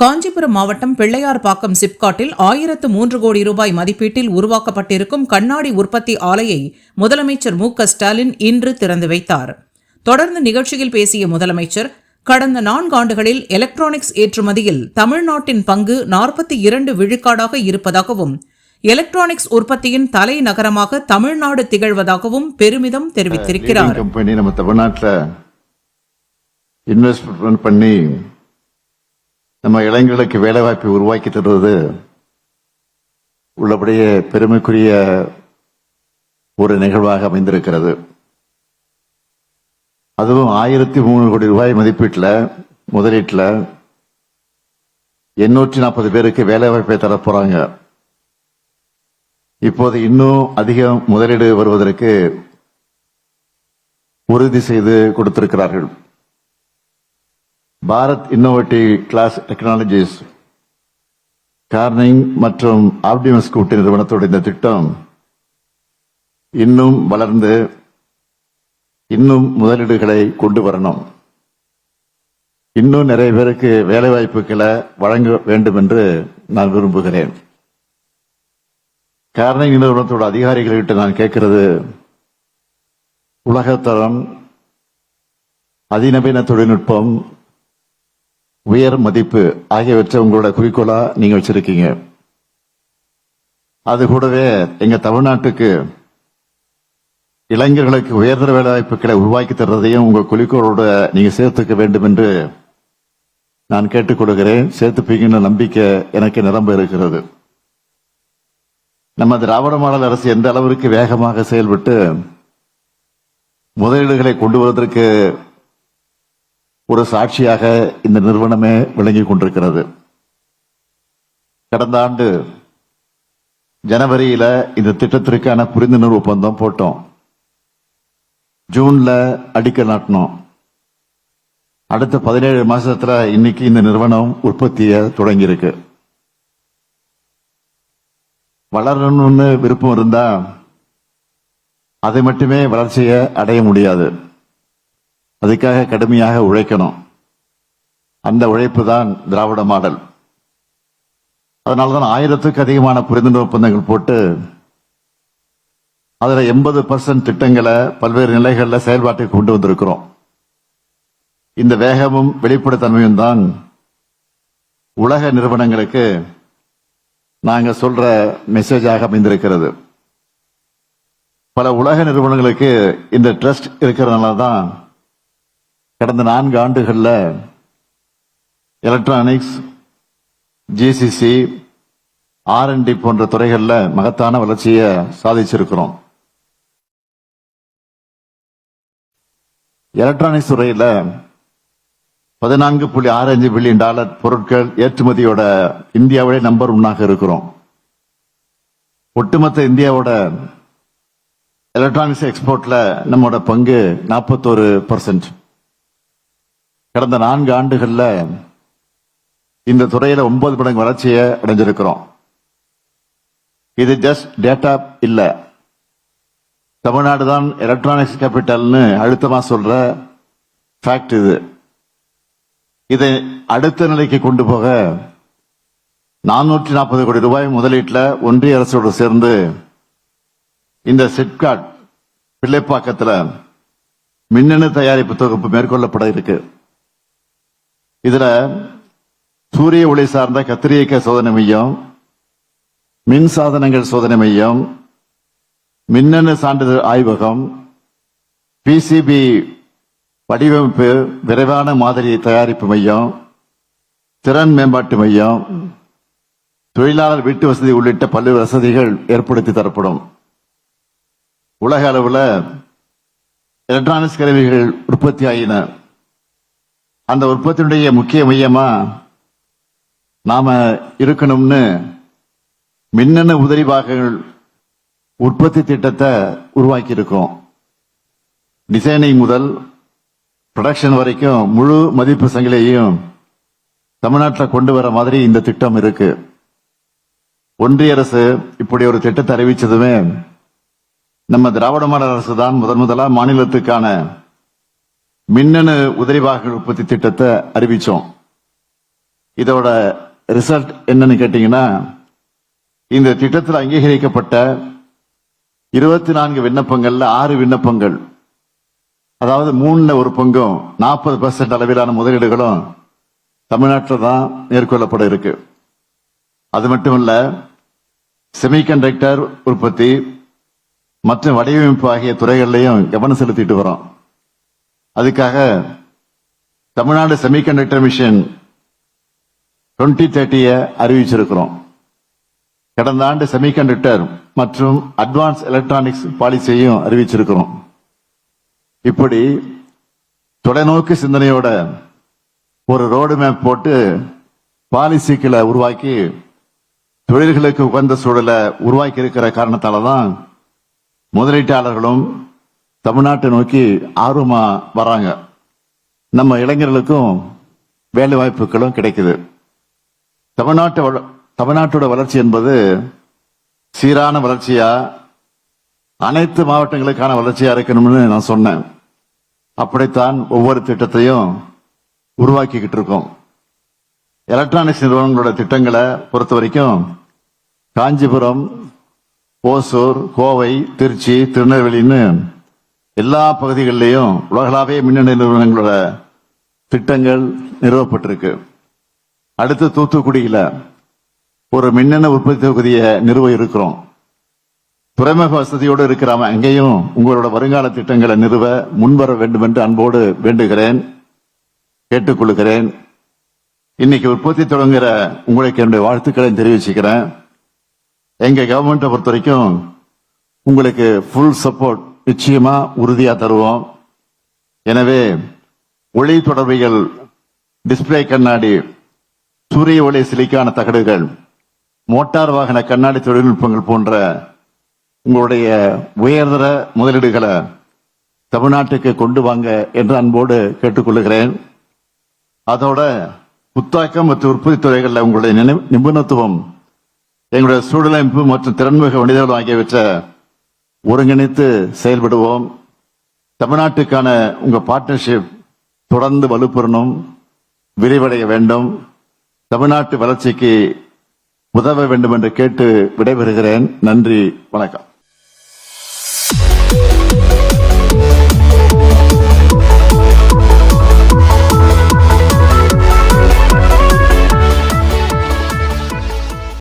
காஞ்சிபுரம் மாவட்டம் பிள்ளையார்பாக்கம் சிப்காட்டில் ஆயிரத்து மூன்று கோடி ரூபாய் மதிப்பீட்டில் உருவாக்கப்பட்டிருக்கும் கண்ணாடி உற்பத்தி ஆலையை முதலமைச்சர் மு ஸ்டாலின் இன்று திறந்து வைத்தார். தொடர்ந்து நிகழ்ச்சியில் பேசிய முதலமைச்சர் கடந்த நான்காண்டுகளில் எலக்ட்ரானிக்ஸ் ஏற்றுமதியில் தமிழ்நாட்டின் பங்கு நாற்பத்தி இரண்டு விழுக்காடாக இருப்பதாகவும் எலக்ட்ரானிக்ஸ் உற்பத்தியின் தலைநகரமாக தமிழ்நாடு திகழ்வதாகவும் பெருமிதம் தெரிவித்திருக்கிறார். கம்பெனி நம்ம தமிழ்நாட்டில் இன்வெஸ்ட்மெண்ட் பண்ணி நம்ம இளைஞர்களுக்கு வேலைவாய்ப்பை உருவாக்கி தருவது உள்ளபடியே பெருமைக்குரிய ஒரு நிகழ்வாக அமைந்திருக்கிறது. அதுவும் ஆயிரத்தி மூணு கோடி ரூபாய் மதிப்பீட்டில் முதலீட்டில் எண்ணூற்றி நாற்பது பேருக்கு வேலைவாய்ப்பை வாய்ப்பை போறாங்க. இப்போது இன்னும் அதிக முதலீடு வருவதற்கு உறுதி செய்து கொடுத்திருக்கிறார்கள். Bharat innovative glass technologies Corning மற்றும் ஆப்டிமஸ் கூட்டு நிறுவனத்தோட இந்த திட்டம் இன்னும் வளர்ந்து இன்னும் முதலீடுகளை கொண்டு வரணும். இன்னும் நிறைய பேருக்கு வேலை வாய்ப்புகளை வழங்க வேண்டும் என்று நான் விரும்புகிறேன். கார்னிங் நிறுவனத்தோட அதிகாரிகள்கிட்ட நான் கேட்கிறது உலகத்தரம் அதிநவீன தொழில்நுட்பம் உயர் மதிப்பு ஆகியவற்றை உங்களோட குறிக்கோளா நீங்க வச்சிருக்கீங்க. அது கூடவே எங்க தமிழ்நாட்டுக்கு இளைஞர்களுக்கு உயர்தர வேலைவாய்ப்புகளை உருவாக்கி தர்றதையும் உங்க குறிக்கோளோட நீங்க சேர்த்துக்க வேண்டும் என்று நான் கேட்டுக்கொள்கிறேன் சேர்த்துப்பீங்கன்னு நம்பிக்கை எனக்கு நிரம்ப இருக்கிறது. நம்ம திராவிட மாடல் அரசு எந்த அளவிற்கு வேகமாக செயல்பட்டு முதலீடுகளை கொண்டு வருவதற்கு ஒரு சாட்சியாக இந்த நிறுவனமே விளங்கிக் கொண்டிருக்கிறது. கடந்த ஆண்டு ஜனவரியில இந்த திட்டத்திற்கான புரிந்துணர்வு ஒப்பந்தம் போட்டோம். ஜூன்ல அடிக்கல் நாட்டினோம். அடுத்த பதினேழு மாசத்துல இன்னைக்கு இந்த நிறுவனம் உற்பத்தியை தொடங்கியிருக்கு. வளரணும்னு விருப்பம் இருந்தா அதை மட்டுமே வளர்ச்சியை அடைய முடியாது. அதுக்காக கடுமையாக உழைக்கணும். அந்த உழைப்பு தான் திராவிட மாடல். அதனாலதான் ஆயிரத்துக்கு அதிகமான புரிந்துணர்வு ஒப்பந்தங்கள் போட்டு அதுல எண்பது பர்சன்ட் திட்டங்களை பல்வேறு நிலைகளில் செயல்பாட்டுக்கு கொண்டு வந்திருக்கிறோம். இந்த வேகமும் வெளிப்படைத்தன்மையும் தான் உலக நிறுவனங்களுக்கு நாங்க சொல்ற மெசேஜாக அமைந்திருக்கிறது. பல உலக நிறுவனங்களுக்கு இந்த ட்ரஸ்ட் இருக்கிறதுனால தான் கடந்த நான்கு ஆண்டுகளில் எலக்ட்ரானிக்ஸ் ஜிசிசி ஆர்என்டி போன்ற துறைகளில் மகத்தான வளர்ச்சியை சாதிச்சிருக்கிறோம். எலக்ட்ரானிக்ஸ் துறையில் பதினான்கு புள்ளி ஆறு அஞ்சு பில்லியன் டாலர் பொருட்கள் ஏற்றுமதியோட இந்தியாவிலே நம்பர் ஒன்னாக இருக்கிறோம். ஒட்டுமொத்த இந்தியாவோட எலக்ட்ரானிக்ஸ் எக்ஸ்போர்ட்ல நம்மளோட பங்கு நாற்பத்தோரு பர்சன்ட் கடந்த நான்கு ஆண்டுகள்ல இந்த துறையில ஒன்பது மடங்கு வளர்ச்சியை அடைஞ்சிருக்கிறோம். இது ஜஸ்ட் டேட்டா இல்ல. தமிழ்நாடு தான் எலக்ட்ரானிக்ஸ் கேபிட்டல்னு அழுத்தமா சொல்ற ஃபேக்ட் இது. இதை அடுத்த நிலைக்கு கொண்டு போக நானூற்றி நாற்பது கோடி ரூபாய் முதலீட்டில் ஒன்றிய அரசோடு சேர்ந்து இந்த சிப்காட் பிள்ளைப்பாக்கத்தில் மின்னணு தயாரிப்பு தொகுப்பு மேற்கொள்ளப்பட இருக்கு. இதுல சூரிய ஒளி சார்ந்த கத்திரியக்க சோதனை மையம் மின் சாதனங்கள் சோதனை மையம் மின்னணு சான்றிதழ் ஆய்வகம் பிசிபி வடிவமைப்பு விரைவான மாதிரி தயாரிப்பு மையம் திறன் மேம்பாட்டு மையம் தொழிலாளர் வீட்டு வசதி உள்ளிட்ட பல்வேறு வசதிகள் ஏற்படுத்தி தரப்படும். உலக அளவில் எலக்ட்ரானிக்ஸ் கருவிகள் உற்பத்தி ஆகின அந்த உற்பத்தியுடைய முக்கிய மையமா நாம இருக்கணும்னு மின்னணு உதவி பாகங்கள் உற்பத்தி திட்டத்தை உருவாக்கி இருக்கோம் டிசைனிங் முதல் ப்ரொடக்ஷன் வரைக்கும் முழு மதிப்பு சங்கிலியையும் தமிழ்நாட்டில் கொண்டு வர மாதிரி இந்த திட்டம் இருக்கு. ஒன்றிய அரசு இப்படி ஒரு திட்டத்தை அறிவிச்சதுமே நம்ம திராவிட மாடல் அரசு தான் முதன் முதலா மாநிலத்துக்கான மின்னணு உதிரி வாகன உற்பத்தி திட்டத்தை அறிவிச்சோம். இதோட ரிசல்ட் என்னன்னு கேட்டீங்கன்னா இந்த திட்டத்தில் அங்கீகரிக்கப்பட்ட இருபத்தி நான்கு விண்ணப்பங்கள்ல ஆறு விண்ணப்பங்கள் அதாவது மூணுல ஒரு பங்கும் நாற்பது பர்சன்ட் அளவிலான முதலீடுகளும் தமிழ்நாட்டில் தான் மேற்கொள்ளப்பட இருக்கு. அது மட்டும் இல்ல செமிகண்டக்டர் உற்பத்தி மற்றும் வடிவமைப்பு ஆகிய துறைகள்லையும் கவனம் செலுத்திட்டு வரோம். அதுக்காக தமிழ்நாடு செமிகண்டக்டர் மிஷன் டுவெண்ட்டி தேர்ட்டிய அறிவிச்சிருக்கிறோம். கடந்த ஆண்டு செமிகண்டக்டர் மற்றும் அட்வான்ஸ் எலக்ட்ரானிக்ஸ் பாலிசியையும் அறிவிச்சிருக்கிறோம். இப்படி தொலைநோக்கு சிந்தனையோட ஒரு ரோடு மேப் போட்டு பாலிசிக்களை உருவாக்கி தொழில்களுக்கு உகந்த சூழலை உருவாக்கி இருக்கிற காரணத்தால தான் முதலீட்டாளர்களும் தமிழ்நாட்டை நோக்கி ஆர்வமா வராங்க. நம்ம இளைஞர்களுக்கும் வேலை வாய்ப்புகளும் கிடைக்குது. தமிழ்நாட்டு தமிழ்நாட்டோட வளர்ச்சி என்பது சீரான வளர்ச்சியா அனைத்து மாவட்டங்களுக்கான வளர்ச்சியா இருக்கணும்னு நான் சொன்னேன். அப்படித்தான் ஒவ்வொரு திட்டத்தையும் உருவாக்கிக்கிட்டு இருக்கோம். எலக்ட்ரானிக்ஸ் நிறுவனங்களோட திட்டங்களை பொறுத்த வரைக்கும் காஞ்சிபுரம் ஓசூர் கோவை திருச்சி திருநெல்வேலின்னு எல்லா பகுதிகளிலையும் உலகளாவிய மின்னணு நிறுவனங்களோட திட்டங்கள் நிறுவப்பட்டிருக்கு. அடுத்து தூத்துக்குடியில் ஒரு மின்னணு உற்பத்தி தொகுதியை நிறுவ இருக்கிறோம். துறைமுக வசதியோடு இருக்கிறாம அங்கேயும் உங்களோட வருங்கால திட்டங்களை நிறுவ முன்வர வேண்டும் என்று அன்போடு வேண்டுகிறேன் கேட்டுக்கொள்கிறேன். இன்னைக்கு உற்பத்தி தொடங்குகிற உங்களுக்கு என்னுடைய வாழ்த்துக்களை தெரிவிச்சுக்கிறேன். எங்க கவர்மெண்ட்டை பொறுத்த வரைக்கும் உங்களுக்கு ஃபுல் சப்போர்ட் நிச்சயமா உறுதியா தருவோம். எனவே ஒளி தொடர்பிகள் டிஸ்பிளே கண்ணாடி சூரிய ஒளி சிலிக்கான தகடுகள் மோட்டார் வாகன கண்ணாடி தொழில்நுட்பங்கள் போன்ற உங்களுடைய உயர்தர முதலீடுகளை தமிழ்நாட்டுக்கு கொண்டு வாங்க என்று அன்போடு கேட்டுக்கொள்கிறேன். அதோட புத்தாக்கம் மற்றும் உற்பத்தி துறைகளில் உங்களுடைய நிபுணத்துவம் எங்களுடைய சூழலமைப்பு மற்றும் திறன்மிகு மனிதர்கள் ஆகியவற்றை ஒருங்கிணைத்து செயல்படுவோம். தமிழ்நாட்டுக்கான உங்க பார்ட்னர்ஷிப் தொடர்ந்து வலுப்பெறணும் விரிவடைய வேண்டும். தமிழ்நாட்டு வளர்ச்சிக்கு உதவ வேண்டும் என்று கேட்டு விடைபெறுகிறேன். நன்றி வணக்கம்.